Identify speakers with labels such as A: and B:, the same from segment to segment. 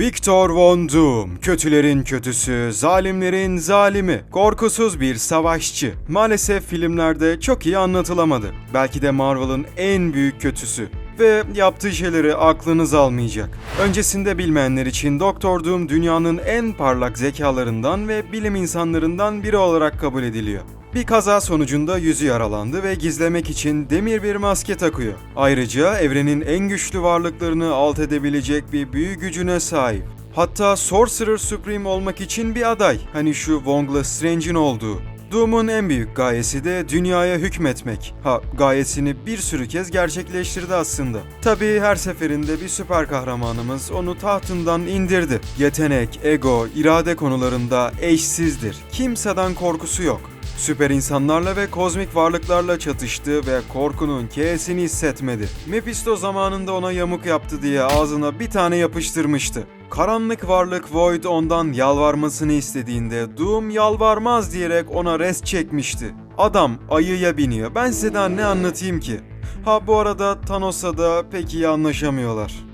A: Victor Von Doom, kötülerin kötüsü, zalimlerin zalimi, korkusuz bir savaşçı. Maalesef filmlerde çok iyi anlatılamadı. Belki de Marvel'ın en büyük kötüsü ve yaptığı şeyleri aklınız almayacak. Öncesinde bilmeyenler için Doktor Doom dünyanın en parlak zekalarından ve bilim insanlarından biri olarak kabul ediliyor. Bir kaza sonucunda yüzü yaralandı ve gizlemek için demir bir maske takıyor. Ayrıca evrenin en güçlü varlıklarını alt edebilecek bir büyü gücüne sahip. Hatta Sorcerer Supreme olmak için bir aday. Hani şu Wong'la Strange'in olduğu. Doom'un en büyük gayesi de dünyaya hükmetmek. Ha, gayesini bir sürü kez gerçekleştirdi aslında. Tabii her seferinde bir süper kahramanımız onu tahtından indirdi. Yetenek, ego, irade konularında eşsizdir. Kimseden korkusu yok. Süper insanlarla ve kozmik varlıklarla çatıştı ve korkunun K'sini hissetmedi. Mephisto zamanında ona yamuk yaptı diye ağzına bir tane yapıştırmıştı. Karanlık varlık Void ondan yalvarmasını istediğinde Doom yalvarmaz diyerek ona rest çekmişti. Adam ayıya biniyor. Ben size daha ne anlatayım ki? Ha bu arada Thanos'la da pek iyi anlaşamıyorlar.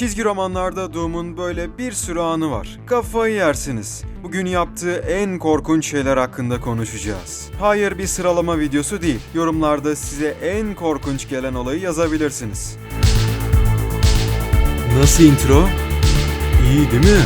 A: Çizgi romanlarda Doom'un böyle bir sürü anı var. Kafayı yersiniz. Bugün yaptığı en korkunç şeyler hakkında konuşacağız. Hayır bir sıralama videosu değil. Yorumlarda size en korkunç gelen olayı yazabilirsiniz. Nasıl intro? İyi değil mi?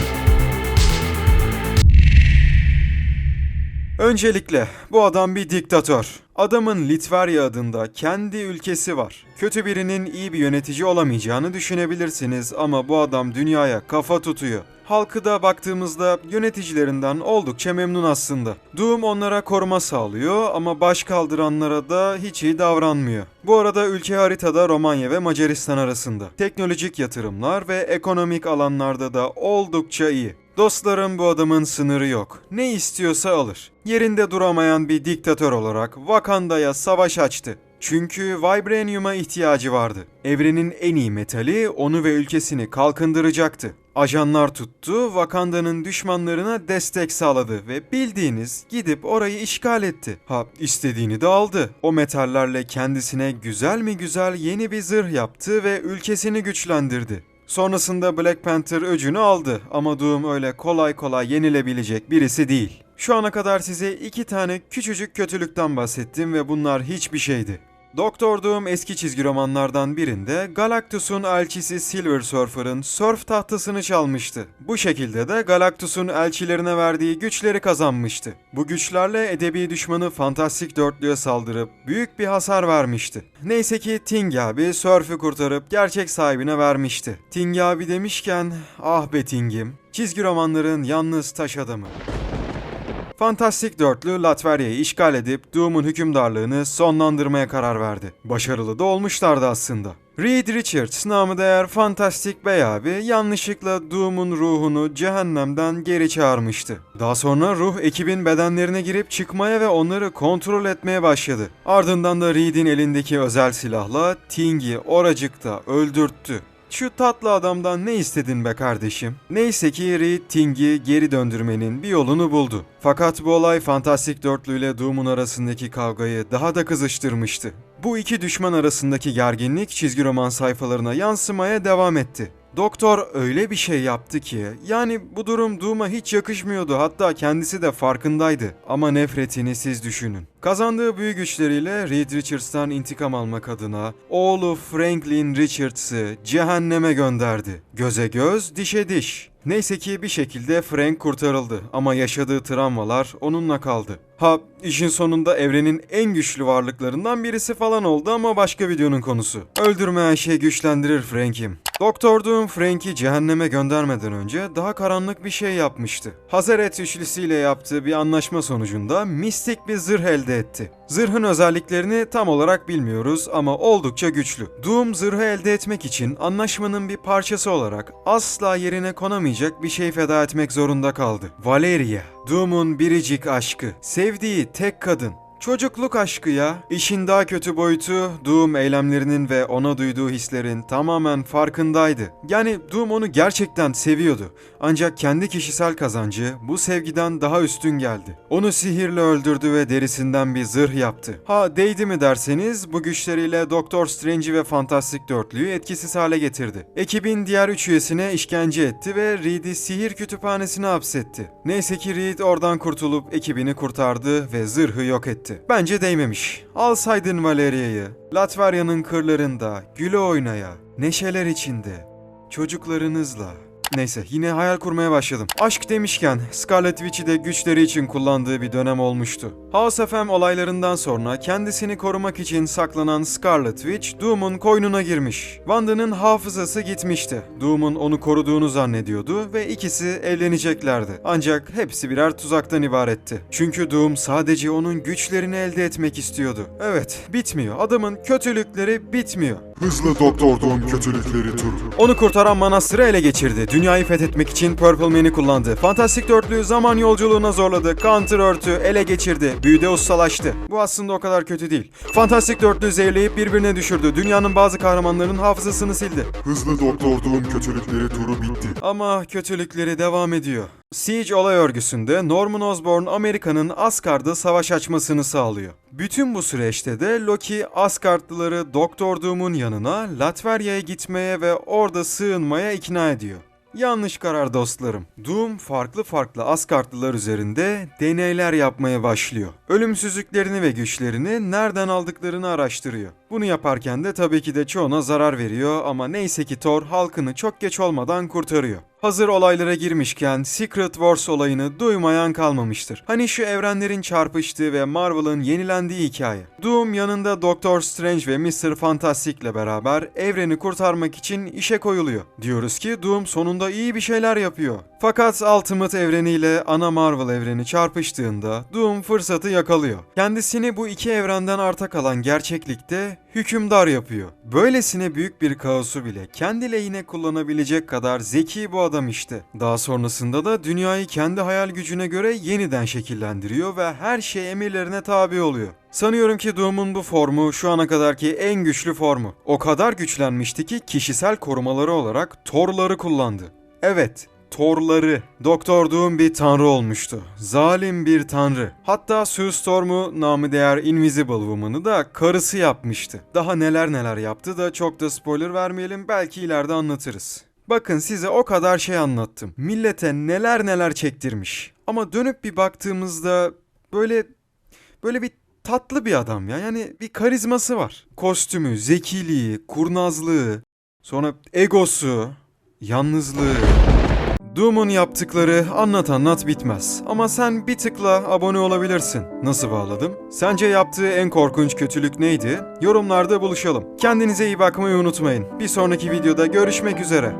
A: Öncelikle bu adam bir diktatör. Adamın Litverya adında kendi ülkesi var. Kötü birinin iyi bir yönetici olamayacağını düşünebilirsiniz ama bu adam dünyaya kafa tutuyor. Halkı da baktığımızda yöneticilerinden oldukça memnun aslında. Doom onlara koruma sağlıyor ama baş kaldıranlara da hiç iyi davranmıyor. Bu arada ülke haritada Romanya ve Macaristan arasında. Teknolojik yatırımlar ve ekonomik alanlarda da oldukça iyi. Dostlarım bu adamın sınırı yok. Ne istiyorsa alır. Yerinde duramayan bir diktatör olarak Wakanda'ya savaş açtı. Çünkü Vibranium'a ihtiyacı vardı. Evrenin en iyi metali onu ve ülkesini kalkındıracaktı. Ajanlar tuttu, Wakanda'nın düşmanlarına destek sağladı ve bildiğiniz gidip orayı işgal etti. Ha istediğini de aldı. O metallerle kendisine güzel mi güzel yeni bir zırh yaptı ve ülkesini güçlendirdi. Sonrasında Black Panther öcünü aldı ama Doom öyle kolay kolay yenilebilecek birisi değil. Şu ana kadar size iki tane küçücük kötülükten bahsettim ve bunlar hiçbir şeydi. Doktor Doom eski çizgi romanlardan birinde Galactus'un elçisi Silver Surfer'ın surf tahtasını çalmıştı. Bu şekilde de Galactus'un elçilerine verdiği güçleri kazanmıştı. Bu güçlerle edebi düşmanı Fantastik Dörtlü'ye saldırıp büyük bir hasar vermişti. Neyse ki Ting abi Surf'ü kurtarıp gerçek sahibine vermişti. Ting abi demişken ah be Ting'im çizgi romanların yalnız taş adamı. Fantastik Dörtlü Latverya'yı işgal edip Doom'un hükümdarlığını sonlandırmaya karar verdi. Başarılı da olmuşlardı aslında. Reed Richards namı değer Fantastik Bey abi yanlışlıkla Doom'un ruhunu cehennemden geri çağırmıştı. Daha sonra ruh ekibin bedenlerine girip çıkmaya ve onları kontrol etmeye başladı. Ardından da Reed'in elindeki özel silahla Ting'i oracıkta öldürttü. Şu tatlı adamdan ne istedin be kardeşim? Neyse ki Reed Ting'i geri döndürmenin bir yolunu buldu. Fakat bu olay Fantastik Dörtlü ile Doom'un arasındaki kavgayı daha da kızıştırmıştı. Bu iki düşman arasındaki gerginlik çizgi roman sayfalarına yansımaya devam etti. Doktor öyle bir şey yaptı ki yani bu durum Doom'a hiç yakışmıyordu hatta kendisi de farkındaydı ama nefretini siz düşünün. Kazandığı büyü güçleriyle Reed Richards'tan intikam almak adına oğlu Franklin Richards'ı cehenneme gönderdi. Göze göz, dişe diş. Neyse ki bir şekilde Frank kurtarıldı ama yaşadığı travmalar onunla kaldı. Ha işin sonunda evrenin en güçlü varlıklarından birisi falan oldu ama başka videonun konusu. Öldürmeyen şey güçlendirir Frank'im. Doktor Doom Frank'i cehenneme göndermeden önce daha karanlık bir şey yapmıştı. Hazeret üçlüsüyle yaptığı bir anlaşma sonucunda mistik bir zırh elde etti. Zırhın özelliklerini tam olarak bilmiyoruz ama oldukça güçlü. Doom zırhı elde etmek için anlaşmanın bir parçası olarak asla yerine konamayacak bir şey feda etmek zorunda kaldı. Valeria, Doom'un biricik aşkı, sevdiği tek kadın. Çocukluk aşkı ya. İşin daha kötü boyutu Doom eylemlerinin ve ona duyduğu hislerin tamamen farkındaydı. Yani Doom onu gerçekten seviyordu. Ancak kendi kişisel kazancı bu sevgiden daha üstün geldi. Onu sihirle öldürdü ve derisinden bir zırh yaptı. Ha değdi mi derseniz bu güçleriyle Doktor Strange'i ve Fantastik Dörtlüğü etkisiz hale getirdi. Ekibin diğer üç üyesine işkence etti ve Reed'i sihir kütüphanesine hapsetti. Neyse ki Reed oradan kurtulup ekibini kurtardı ve zırhı yok etti. Bence değmemiş. Alsaydın Valeria'yı, Latverya'nın kırlarında, güle oynaya, neşeler içinde, çocuklarınızla. Neyse yine hayal kurmaya başladım. Aşk demişken Scarlet Witch'i de güçleri için kullandığı bir dönem olmuştu. House of M olaylarından sonra kendisini korumak için saklanan Scarlet Witch Doom'un koynuna girmiş. Wanda'nın hafızası gitmişti. Doom'un onu koruduğunu zannediyordu ve ikisi evleneceklerdi. Ancak hepsi birer tuzaktan ibaretti. Çünkü Doom sadece onun güçlerini elde etmek istiyordu. Evet, bitmiyor. Adamın kötülükleri bitmiyor.
B: Hızlı Doktor Doom kötülükleri turu.
A: Onu kurtaran manastırı ele geçirdi. Dünyayı fethetmek için Purple Man'i kullandı. Fantastik Dörtlüğü zaman yolculuğuna zorladı. Counter Earth'ü ele geçirdi. Büyüde ustalaştı. Bu aslında o kadar kötü değil. Fantastik Dörtlüğü zehirleyip birbirine düşürdü. Dünyanın bazı kahramanlarının hafızasını sildi.
B: Hızlı Doktor Doom kötülükleri turu bitti.
A: Ama kötülükleri devam ediyor. Siege olay örgüsünde Norman Osborn Amerika'nın Asgard'da savaş açmasını sağlıyor. Bütün bu süreçte de Loki Asgardlıları Doktor Doom'un yanına Latverya'ya gitmeye ve orada sığınmaya ikna ediyor. Yanlış karar dostlarım. Doom farklı farklı Asgardlılar üzerinde deneyler yapmaya başlıyor. Ölümsüzlüklerini ve güçlerini nereden aldıklarını araştırıyor. Bunu yaparken de tabii ki de çoğuna zarar veriyor ama neyse ki Thor halkını çok geç olmadan kurtarıyor. Hazır olaylara girmişken Secret Wars olayını duymayan kalmamıştır. Hani şu evrenlerin çarpıştığı ve Marvel'ın yenilendiği hikaye. Doom yanında Doctor Strange ve Mr. Fantastic'le beraber evreni kurtarmak için işe koyuluyor. Diyoruz ki Doom sonunda iyi bir şeyler yapıyor. Fakat Ultimate evreniyle ana Marvel evreni çarpıştığında Doom fırsatı yakalıyor. Kendisini bu iki evrenden arta kalan gerçeklikte hükümdar yapıyor. Böylesine büyük bir kaosu bile kendi lehine kullanabilecek kadar zeki bu adam işte. Daha sonrasında da dünyayı kendi hayal gücüne göre yeniden şekillendiriyor ve her şey emirlerine tabi oluyor. Sanıyorum ki Doom'un bu formu şu ana kadarki en güçlü formu. O kadar güçlenmişti ki kişisel korumaları olarak Thor'ları kullandı. Evet, Thor'ları. Doktor Doom bir tanrı olmuştu. Zalim bir tanrı. Hatta Sue Storm'u namı değer Invisible Woman'ı da karısı yapmıştı. Daha neler neler yaptı da çok da spoiler vermeyelim belki ileride anlatırız. Bakın size o kadar şey anlattım. Millete neler neler çektirmiş. Ama dönüp bir baktığımızda böyle böyle bir tatlı bir adam ya. Yani bir karizması var. Kostümü, zekiliği, kurnazlığı, sonra egosu, yalnızlığı. Doom'un yaptıkları anlat anlat bitmez. Ama sen bir tıkla abone olabilirsin. Nasıl bağladım? Sence yaptığı en korkunç kötülük neydi? Yorumlarda buluşalım. Kendinize iyi bakmayı unutmayın. Bir sonraki videoda görüşmek üzere.